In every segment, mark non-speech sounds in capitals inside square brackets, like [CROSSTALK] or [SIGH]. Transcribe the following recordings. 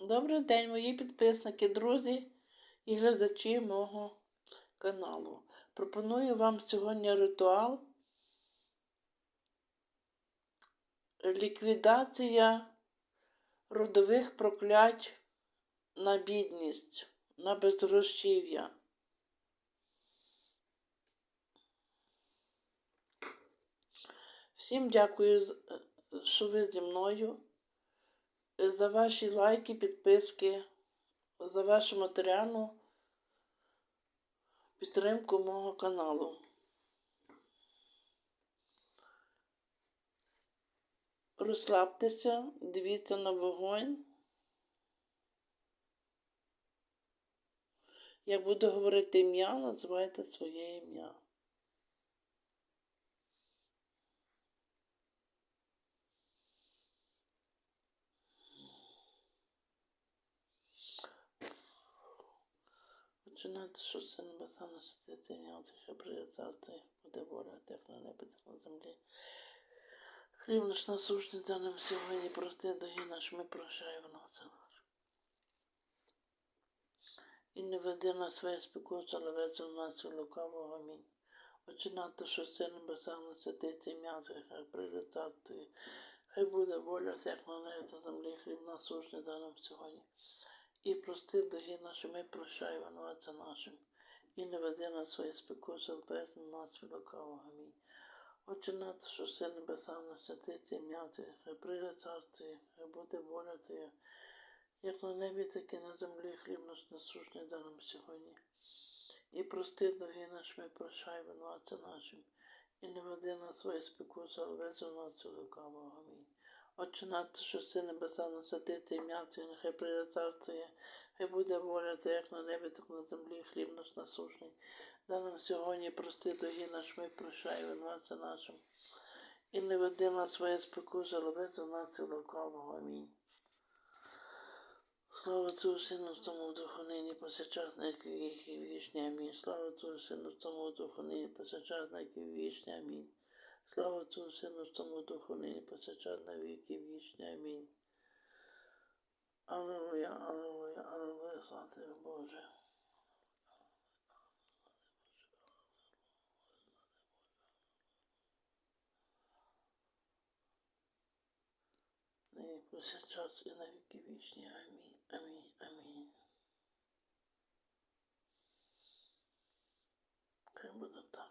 Добрий день, мої підписники, друзі і глядачі мого каналу. Пропоную вам сьогодні ритуал ліквідація родових проклять на бідність, на безгрошів'я. Всім дякую, що ви зі мною за ваші лайки, підписки, за вашу матеріальну підтримку мого каналу. Розслабтеся, дивіться на вогонь. Як буду говорити ім'я, називайте своє ім'я. Починати, що це небеса на святи няти, хай прийде царство, буде воля, так на небі, так на землі. Хліб наш насущний дай нам сьогодні, прости дорогі наш, ми прощаємо нас. І не веди на своє спекуться, але везе нас у лукавого. Амінь. Отче нато, що це небеса на святиці ім'я хай буде воля, як на небі, та землі, хліб насущний дай нам сьогодні. І прости, дорогі наші, ми прощаємо винуватця нашим. І не веди на своє але везе нас лукавого. Амінь. Отче наш, що все небеса на ім'я Твоє, хай прийде царство, хай буде воля Твоя, як на небі, так і на землі хліб наш насущний дай нам сьогодні. І прости, дорогі наш, ми прощай винуватця нашим, і не веди на своє спекуться, але вези нас лукавого. Амінь. Отче наш, що небеса на святиці ім'я Твоє, нехай прийде Твоє, хай буде воля Твоя, як на небі, так на землі хліб наш насущний. Дай нам сьогодні прости, дорогі наш, ми прощай винуватця нашим. І не веди нас своє спекуся, але вези нас у лукавого. Амінь. Слава Отцю, Сину, тому Духу, нині повсякчас на віки вічні. Амінь. Слава Отцю, Сину, тому Духу, нині повсякчас на віки вічні. Амінь. Слава Отцю, Сину, тому Духу, нині повсякчас на віки вічні. Амінь. Аллилуйя, аллилуйя, аллилуйя, слава Боже. Нині повсякчас і на віки вічні. Амінь, амінь, амінь. Хай буде так.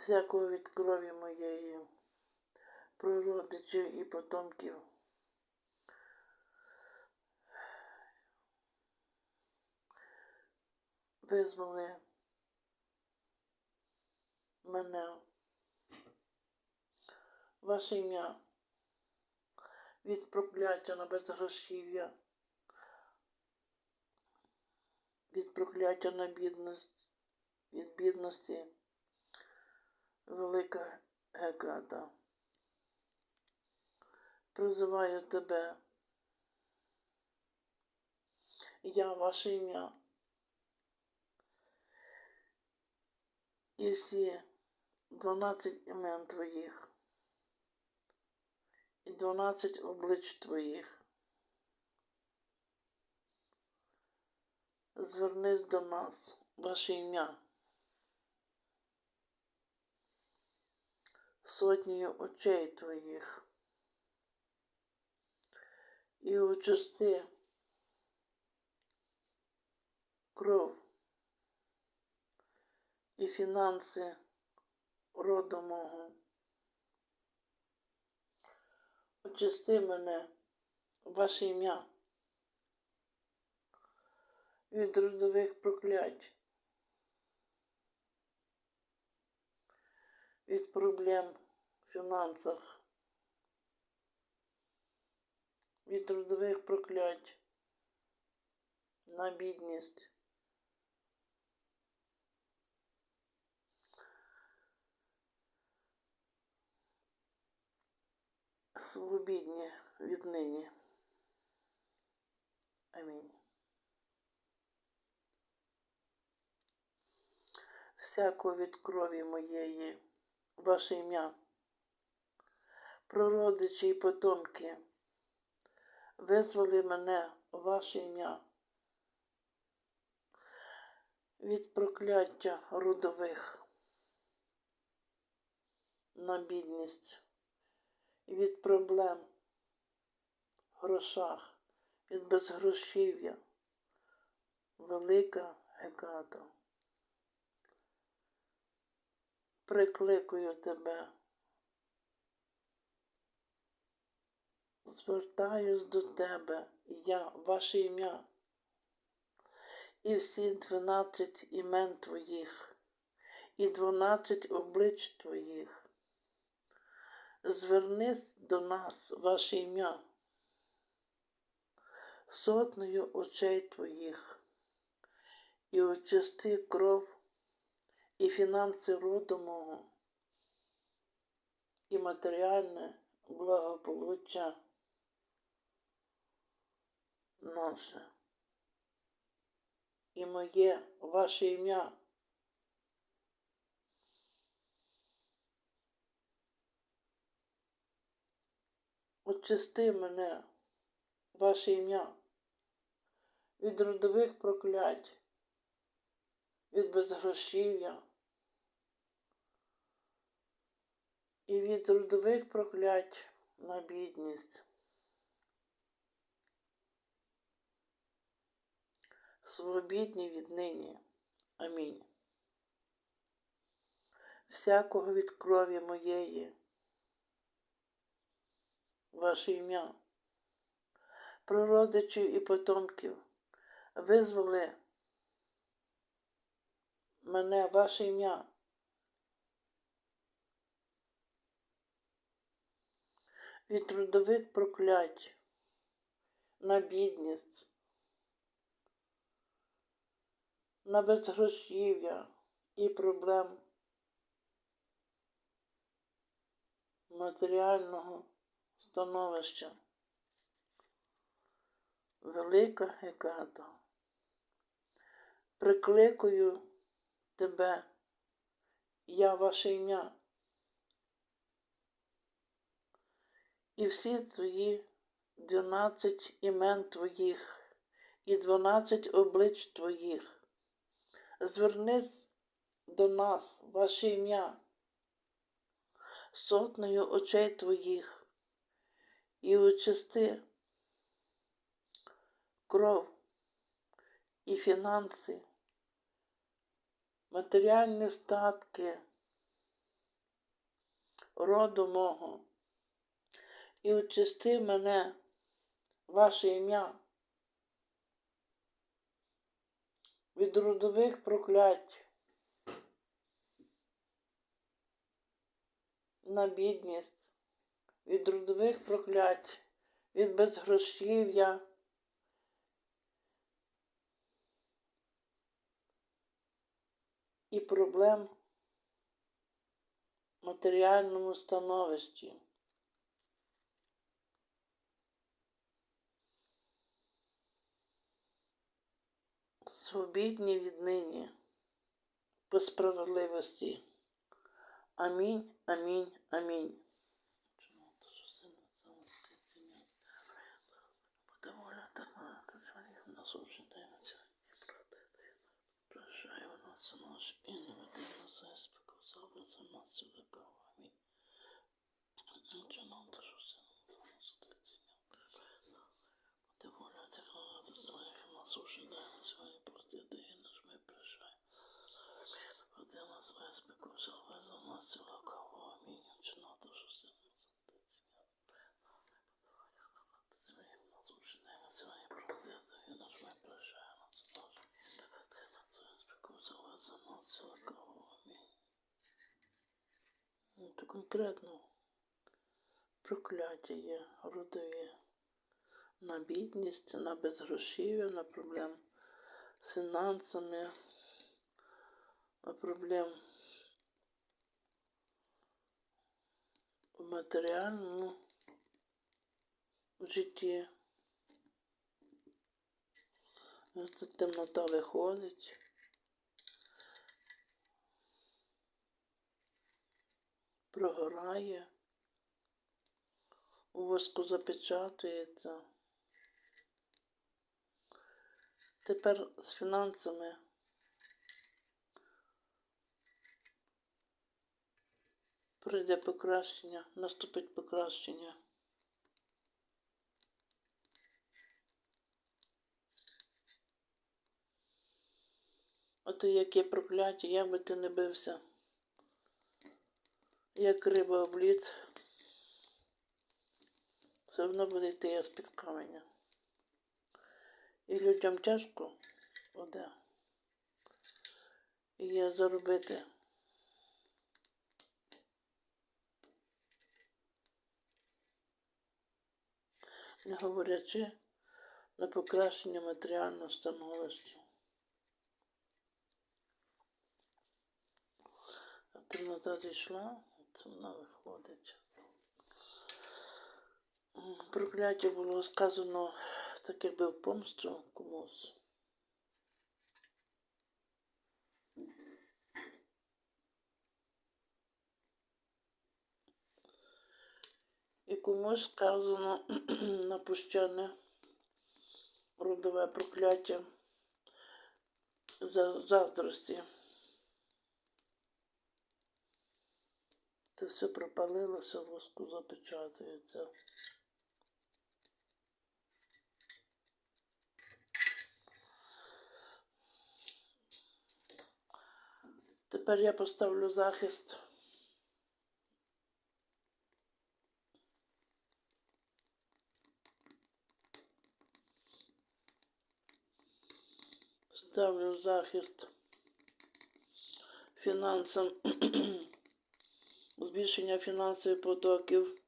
Всякого від крові моєї, прородичів і потомків. Визволи мене, ваше ім'я від прокляття на безгрошів'я, від прокляття на бідність, від бідності, велика Геката. Призиваю тебе, я ваше ім'я. І всі дванадцять імен твоїх і дванадцять облич твоїх. Звернись до нас, ваше ім'я. Сотнею очей твоїх. І очисти кров і фінанси роду мого. Очисти мене, ваше ім'я, від родових проклять, від проблем фінансах, від родових проклять на бідність. свобідні віднині. Амінь. Всяко від крові моєї ваше ім'я. Прородичі і потомки, визволи мене ваше ім'я. Від прокляття родових на бідність, від проблем в грошах, від безгрошів'я, велика Геката. Прикликую тебе. Звертаюсь до тебе, я, ваше ім'я, і всі дванадцять імен твоїх, і дванадцять облич твоїх. Звернись до нас, ваше ім'я, сотнею очей твоїх, і очисти кров і фінанси роду мого, і матеріальне благополуччя наше. І моє ваше ім'я. Очисти мене, ваше ім'я, від родових проклять, від безгрошів'я і від родових проклять на бідність. Свобідні віднині. Амінь. Всякого від крові моєї, ваше ім'я, прородичів і потомків, визволи мене ваше ім'я. Від трудових проклять на бідність, на безгрошів'я і проблем матеріального становища. Велика Геката. Прикликую тебе, я ваше ім'я. І всі твої дванадцять імен твоїх і дванадцять облич твоїх. Звернись до нас, ваше ім'я, сотнею очей твоїх, і очисти кров і фінанси матеріальні статки роду мого, і очисти мене, ваше ім'я, від родових проклять на бідність, від родових проклять, від безгрошів'я. і проблем в матеріальному становищі. Свобідні віднині по справедливості. Амінь, амінь, амінь. Буде нас. Наш і. Амінь. Нам та що все нам судиться. Буде воля свої прости, дає наш ми прощай. Веди нас еспеку, завжди за нас великого. Амінь. Нічого нам та що все нам судиться. Своїх нас уже даємо свої прости, дає наш ми прощай. Нас наш. За нас целикого. Ну, то конкретно прокляття є родові на бідність, на безгрошів'я, на проблем з фінансами, на проблем матеріальному житті. Ось темнота виходить. прогорає, у воску запечатується. Тепер з фінансами прийде покращення, наступить покращення. А то яке прокляття, як би ти не бився, як риба лід, все одно буде йти з-під каменя. І людям тяжко буде. І є заробити. Не говорячи на покращення матеріального становища. А ти зійшла, йшла, це вона виходить. Прокляття було сказано так, якби в помсту комусь. І комусь сказано [CLEARS THROAT] напущене родове прокляття за заздрості. Це все пропалилося, воску запечатується. Тепер я поставлю захист. Ставлю захист фінансам, [CLEARS THROAT] збільшення фінансових потоків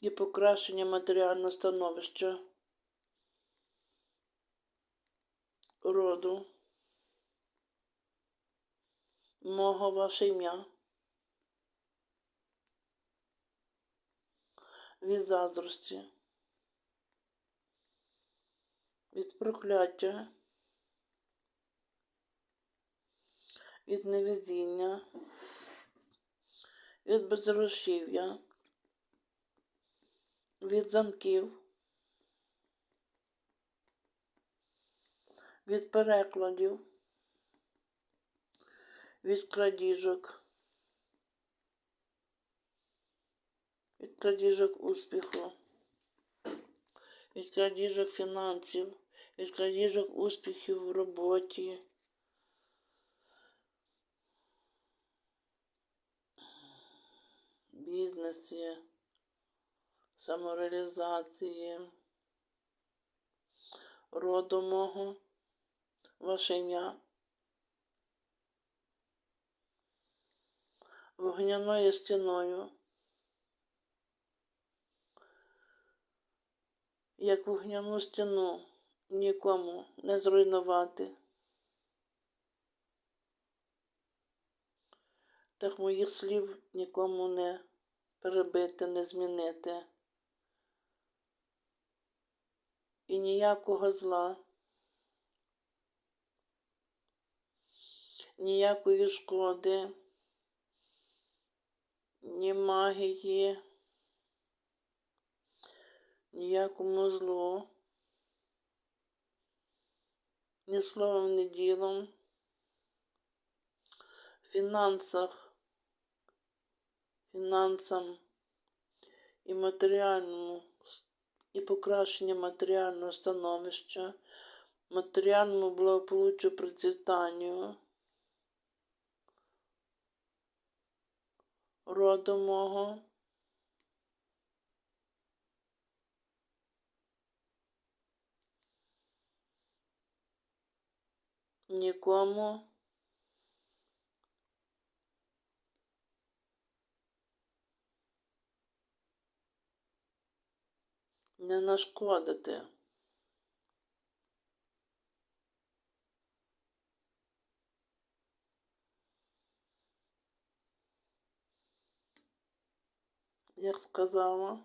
і покращення матеріального становища роду. Мого ваше ім'я. Від заздрості. Від прокляття. Від невезіння. Від безгрошів'я. Від замків. Від перекладів від крадіжок, від крадіжок успіху, від крадіжок фінансів, від крадіжок успіхів в роботі. Бізнесі, самореалізації, роду мого, ваше ім'я. вогняною стіною, як вогняну стіну нікому не зруйнувати. Так моїх слів нікому не перебити, не змінити. І ніякого зла, ніякої шкоди. Ні магії, ніякому злу, ні словом, ні ділом, фінансах, фінансам і матеріальному, і покращення матеріального становища, матеріальному благополуччю процвітанню. роду мого. Нікому не нашкодити. як сказала,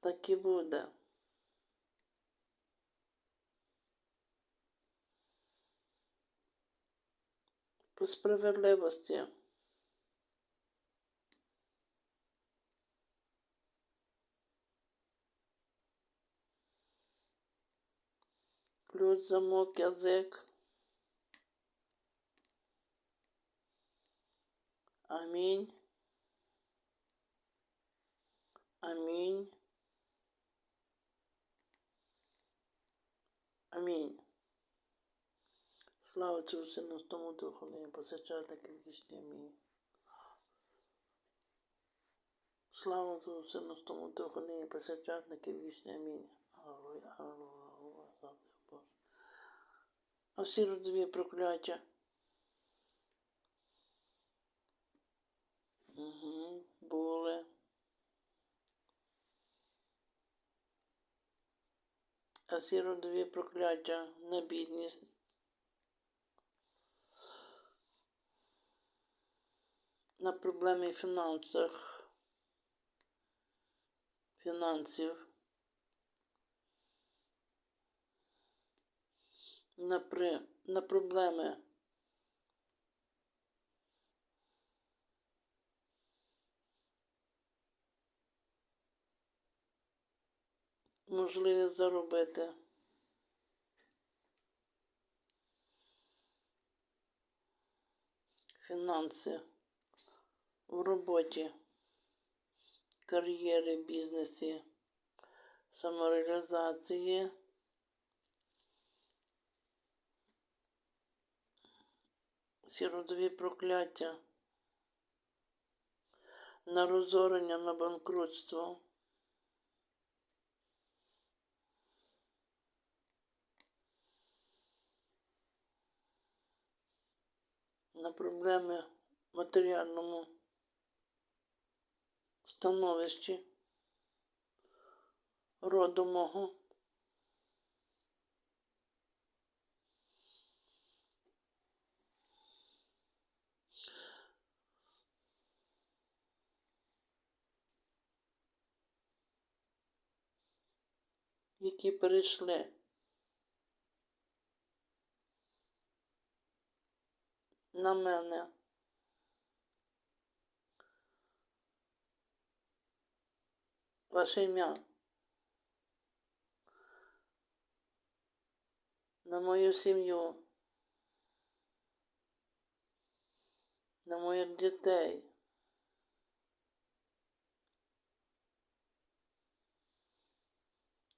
так і буде. справедливості. Ключ, замок, язик. Амінь. Амінь. Амінь. Слава Отцю Сину, тому Духу, нині посичальник вічні. Амінь. Слава Отцю Сину, тому Духу, нині посичальник вічні. Амінь. Аллилуйя, аллилуйя, аллилуйя, слава Тобі, Боже. А всі родові прокляття. Угу, були. А всі родові прокляття на бідність. На проблеми фінансах. Фінансів. На, при, на проблеми. Можливість заробити. Фінанси в роботі, кар'єрі, бізнесі, самореалізації. Всі родові прокляття, на розорення, на банкрутство. На проблеми в матеріальному становищі роду мого. Які перейшли на мене. Ваше ім'я. На мою сім'ю. На моїх дітей.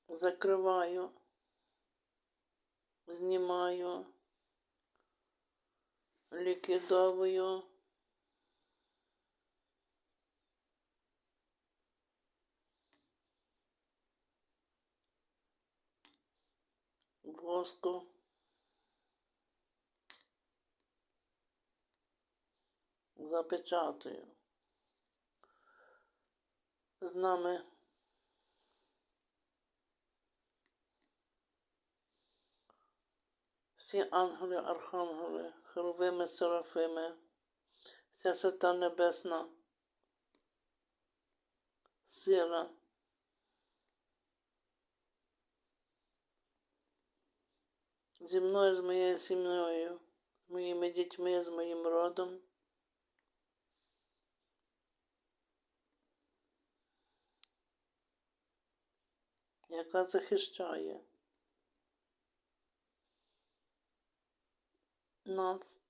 Закриваю, знімаю, ліквідовую. Воску. Запечатую. З нами всі ангели, архангели, херовими, серафими, вся свята небесна сила. Зі мною, з моєю сім'єю, з моїми дітьми, з моїм родом. яка захищає нас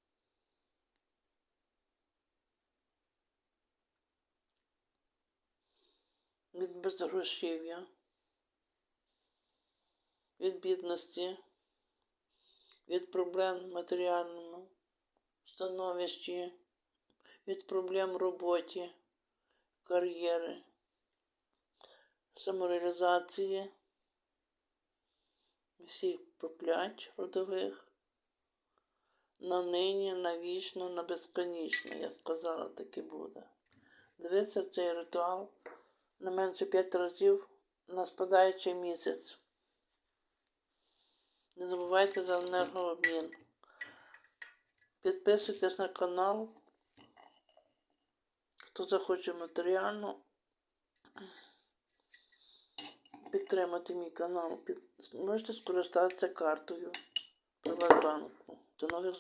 від безгрошів'я, від бідності, від проблем в матеріальному становищі, від проблем в роботі, кар'єри, самореалізації, всіх проклять родових. На нині, на вічно, на безконечно, я сказала, таки буде. Дивіться цей ритуал не менше 5 разів на спадаючий місяць. Не забувайте за енергообмін. Підписуйтесь на канал. Хто захоче матеріально підтримати мій канал, можете скористатися картою Приватбанку. До нових.